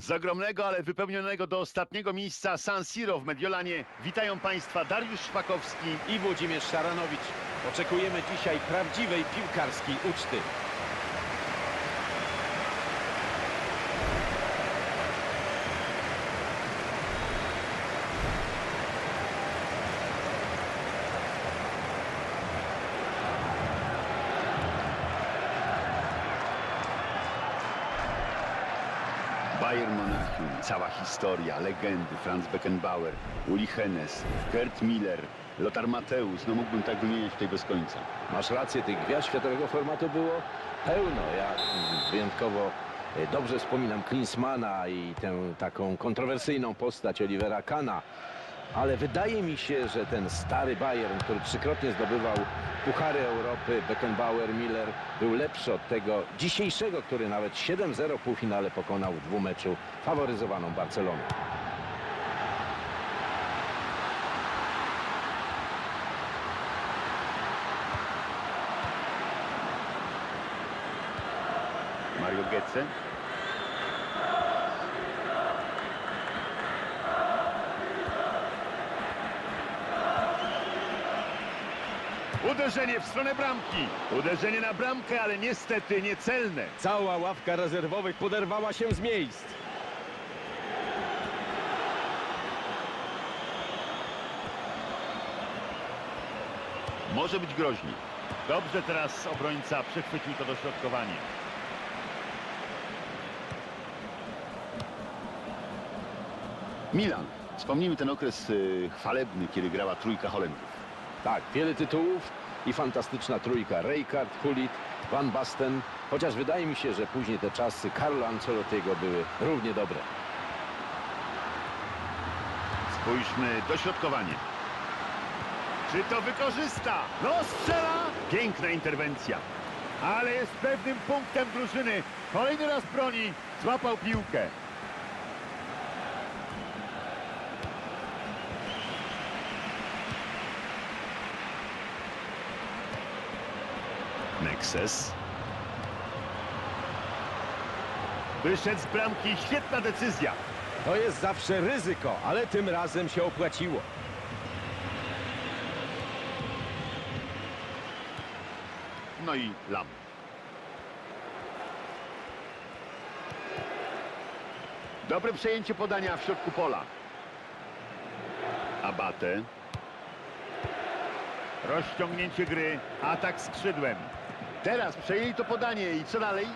Z ogromnego, ale wypełnionego do ostatniego miejsca San Siro w Mediolanie witają Państwa Dariusz Szpakowski. i Włodzimierz Szaranowicz. Oczekujemy dzisiaj prawdziwej piłkarskiej uczty. Bayern Monachium, cała historia, legendy, Franz Beckenbauer, Uli Hennes, Gerd Miller, Lothar Mateusz, no mógłbym tak wymieniać tutaj bez końca. Masz rację, tych gwiazd światowego formatu było pełno. Ja wyjątkowo e, dobrze wspominam Klinsmana i tę taką kontrowersyjną postać Olivera Kana. Ale wydaje mi się, że ten stary Bayern, który trzykrotnie zdobywał Puchary Europy, Beckenbauer, Miller, był lepszy od tego dzisiejszego, który nawet 7-0 w półfinale pokonał w dwumeczu faworyzowaną Barcelonę. Mario Götze. Uderzenie w stronę bramki. Uderzenie na bramkę, ale niestety niecelne. Cała ławka rezerwowych poderwała się z miejsc. Może być groźnie. Dobrze teraz obrońca przechwycił to dośrodkowanie. Milan. Wspomnijmy ten okres y, chwalebny, kiedy grała trójka Holendrów. Tak, wiele tytułów i fantastyczna trójka. Rijkaard, Hulit, Van Basten. Chociaż wydaje mi się, że później te czasy Carlo Ancelottiego były równie dobre. Spójrzmy, dośrodkowanie. Czy to wykorzysta? No strzela! Piękna interwencja. Ale jest pewnym punktem drużyny. Kolejny raz broni. Złapał piłkę. Nexus. Wyszedł z bramki. Świetna decyzja. To jest zawsze ryzyko, ale tym razem się opłaciło. No i Lam. Dobre przejęcie podania w środku pola. Abate. Rozciągnięcie gry, atak skrzydłem. Teraz przejęli to podanie i co dalej?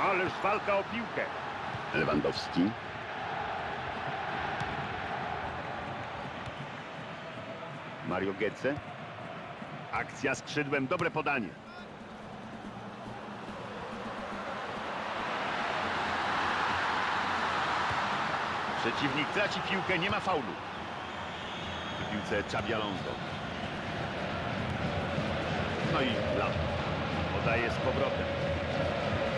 Ależ walka o piłkę. Lewandowski. Mario Götze. Akcja skrzydłem, dobre podanie. Przeciwnik traci piłkę, nie ma faulu. W piłce Xabi Alonso. No i Lam. Podaje z powrotem.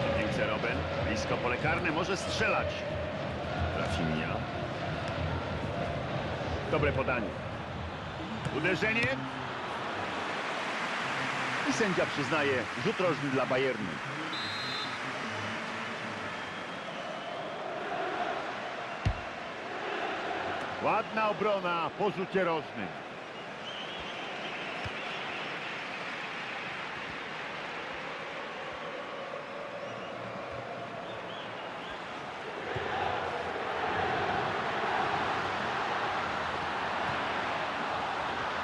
W piłce Robben. Blisko pole karne, może strzelać. Rafinha. Dobre podanie. Uderzenie. I sędzia przyznaje rzut rożny dla Bayernu. Ładna obrona po rzucie rożnym.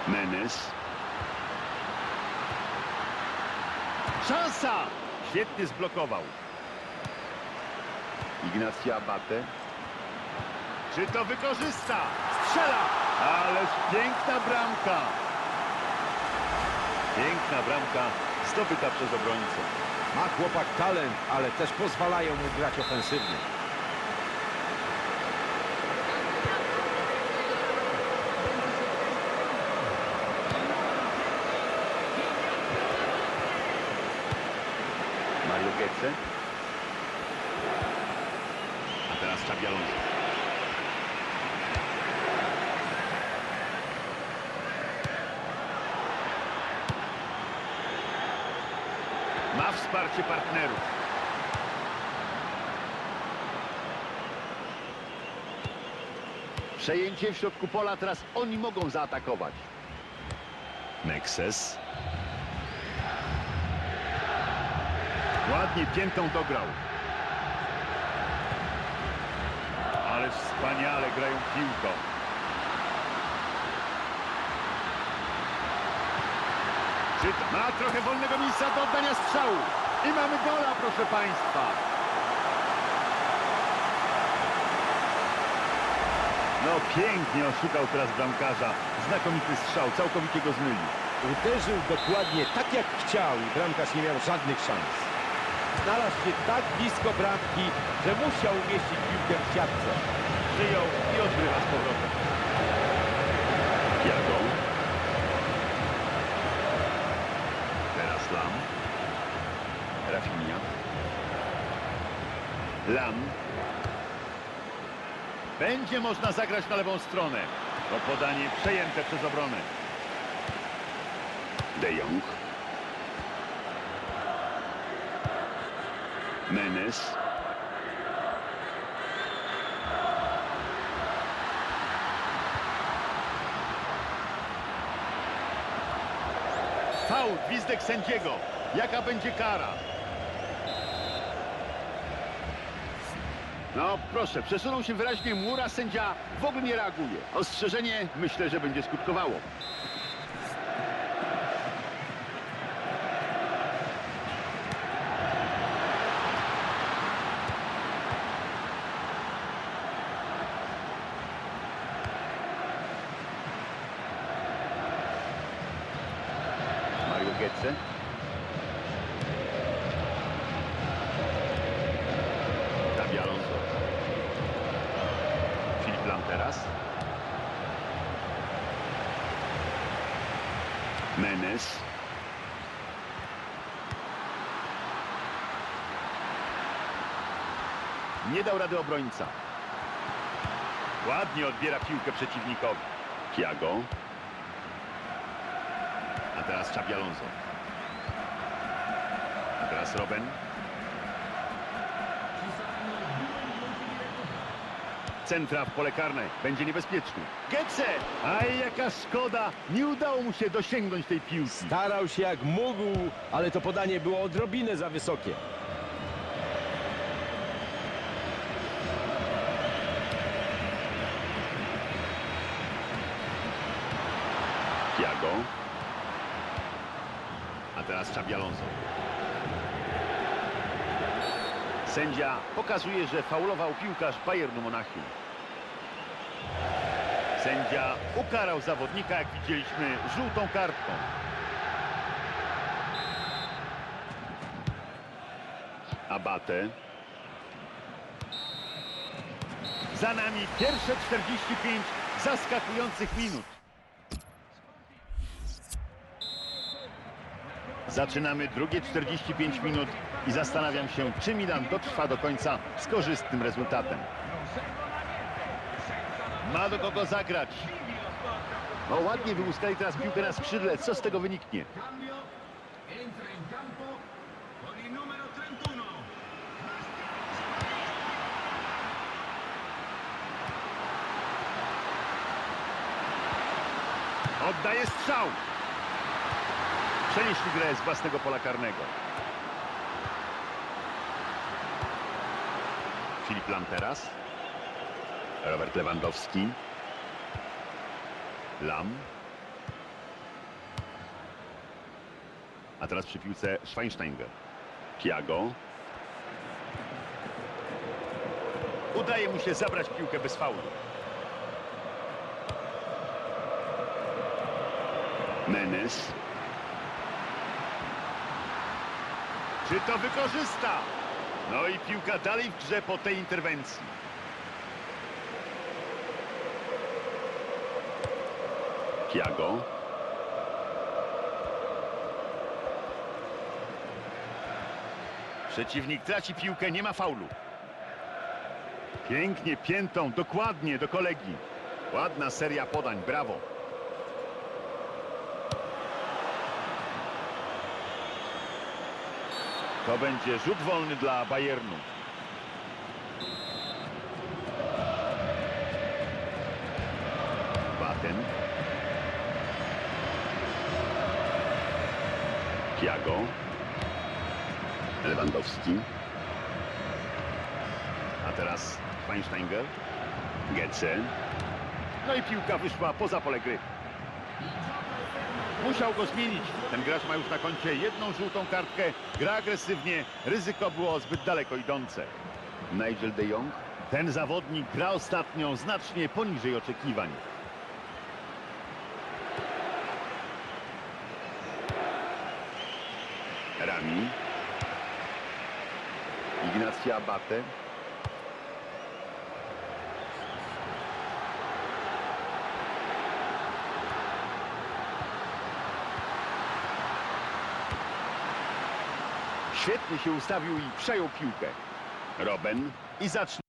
Menes. Szansa! Świetnie zblokował. Ignacio Abate. Czy to wykorzysta? Strzela! Ależ piękna bramka! Piękna bramka zdobyta przez obrońcę. Ma chłopak talent, ale też pozwalają mu grać ofensywnie. Getze. A teraz Xabi Alonso. Ma wsparcie partnerów. Przejęcie w środku pola, teraz oni mogą zaatakować. Nexus Ładnie piętą dograł. Ale wspaniale grają piłką. Ma trochę wolnego miejsca do oddania strzału. I mamy gola, proszę Państwa. No pięknie oszukał teraz bramkarza. Znakomity strzał, całkowicie go zmylił. Uderzył dokładnie tak jak chciał i bramkarz nie miał żadnych szans. Znalazł się tak blisko bramki, że musiał umieścić piłkę w siatce. Przyjął i odgrywa z powrotem. Thiago. Teraz Lam. Rafinha. Lam. Będzie można zagrać na lewą stronę. To podanie przejęte przez obronę. De Jong. Menes. Faul, gwizdek sędziego. Jaka będzie kara? No proszę, przesunął się wyraźnie mur, a sędzia w ogóle nie reaguje. Ostrzeżenie myślę, że będzie skutkowało. Mario Götze. Xabi Alonso. Filip Lam teraz. Menes. Nie dał rady obrońca. Ładnie odbiera piłkę przeciwnikowi. Thiago. A teraz Xabi Alonso. A teraz Robben. Centra w pole karne. Będzie niebezpieczny. Getze! Aj, jaka szkoda. Nie udało mu się dosięgnąć tej piłki. Starał się jak mógł, ale to podanie było odrobinę za wysokie. A teraz Xabi Alonso. Sędzia pokazuje, że faulował piłkarz Bayernu Monachium. Sędzia ukarał zawodnika, jak widzieliśmy, żółtą kartką. Abate. Za nami pierwsze 45 zaskakujących minut. Zaczynamy drugie 45 minut i zastanawiam się, czy Milan dotrwa do końca z korzystnym rezultatem. Ma do kogo zagrać. No ładnie wyłuskali teraz piłkę na skrzydle. Co z tego wyniknie? Cambio, entra Przenieśli grę z własnego pola karnego. Filip Lam teraz. Robert Lewandowski. Lam. A teraz przy piłce Schweinsteiger. Thiago. Udaje mu się zabrać piłkę bez faulu. Menes. Czy to wykorzysta? No i piłka dalej w grze po tej interwencji. Thiago. Przeciwnik traci piłkę, nie ma faulu. Pięknie, piętą, dokładnie do kolegi. Ładna seria podań, brawo. To będzie rzut wolny dla Bayernu. Robben. Thiago. Lewandowski. A teraz Schweinsteiger. Getze. No i piłka wyszła poza pole gry. Musiał go zmienić. Ten gracz ma już na koncie jedną żółtą kartkę. Gra agresywnie. Ryzyko było zbyt daleko idące. Nigel de Jong. Ten zawodnik gra ostatnio znacznie poniżej oczekiwań. Rami. Ignacja Abate. Świetnie się ustawił i przejął piłkę. Robben i zacznie.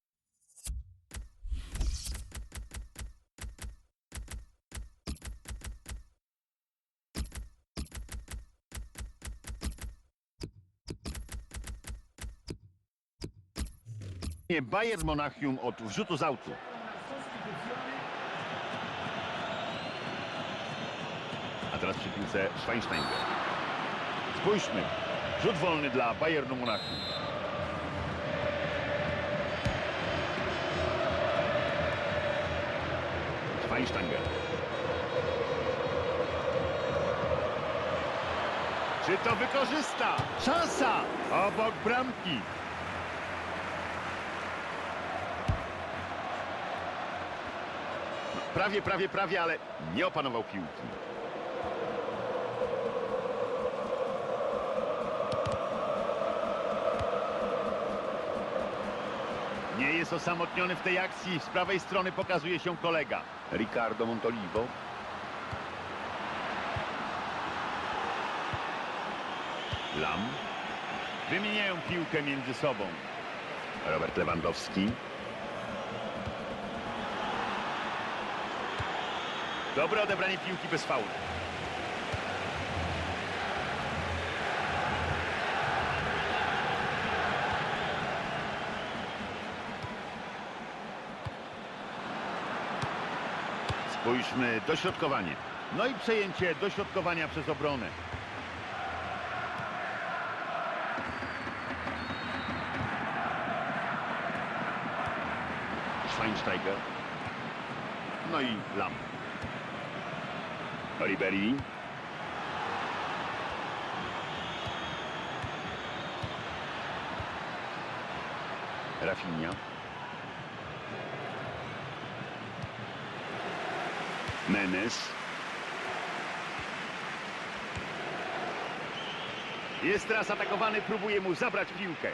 Bayern Monachium od wrzutu z autu. A teraz przy piłce Schweinsteiger. Spójrzmy. Rzut wolny dla Bayernu Monachium. Schweinsteiger. Czy to wykorzysta? Szansa! Obok bramki. Prawie, prawie, prawie, ale nie opanował piłki. Jest osamotniony w tej akcji. Z prawej strony pokazuje się kolega. Ricardo Montolivo. Lam. Wymieniają piłkę między sobą. Robert Lewandowski. Dobre odebranie piłki bez faulu. Spójrzmy, dośrodkowanie. No i przejęcie dośrodkowania przez obronę. Schweinsteiger. No i Lam. Ribery. Rafinha. Menes. Jest teraz atakowany, próbuje mu zabrać piłkę.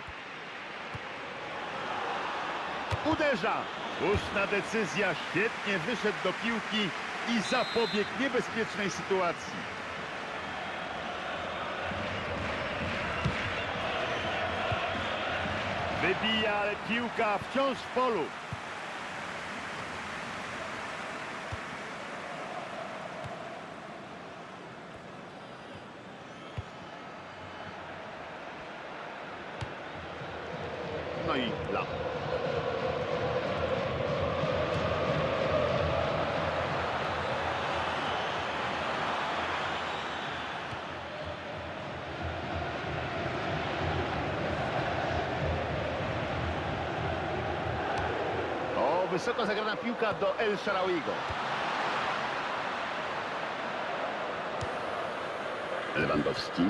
Uderza! Słuszna decyzja, świetnie wyszedł do piłki i zapobiegł niebezpiecznej sytuacji. Wybija, ale piłka wciąż w polu. No i lam. O, wysoko zagrana piłka do El Sharawiego. Lewandowski.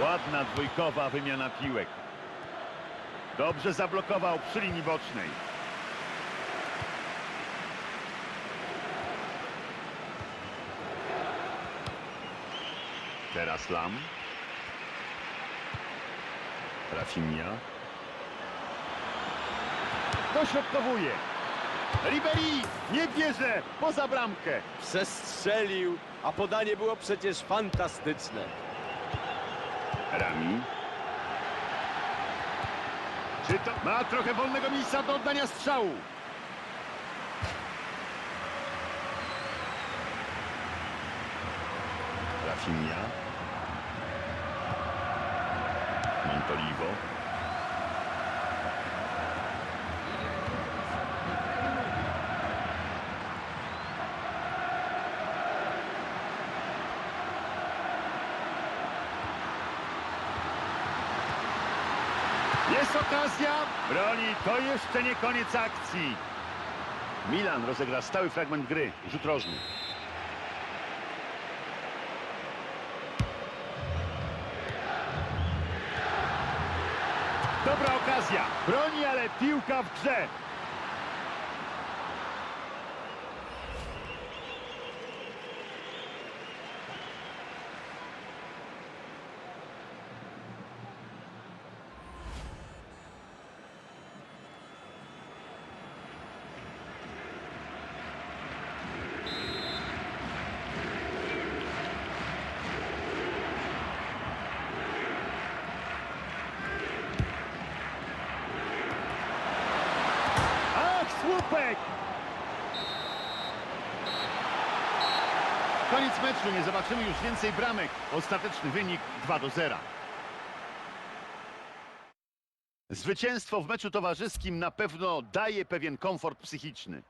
Ładna dwójkowa wymiana piłek. Dobrze zablokował przy linii bocznej. Teraz Lam. Rafinha. Dośrodkowuje. Ribery nie bierze poza bramkę. Przestrzelił, a podanie było przecież fantastyczne. Rami. Czy to ma trochę wolnego miejsca do oddania strzału? Rafinha. Jest okazja. Broni, to jeszcze nie koniec akcji. Milan rozegra stały fragment gry. Rzut rożny. Dobra okazja. Broni, ale piłka w grze. Meczu, nie zobaczymy już więcej bramek. Ostateczny wynik 2 do 0. Zwycięstwo w meczu towarzyskim na pewno daje pewien komfort psychiczny.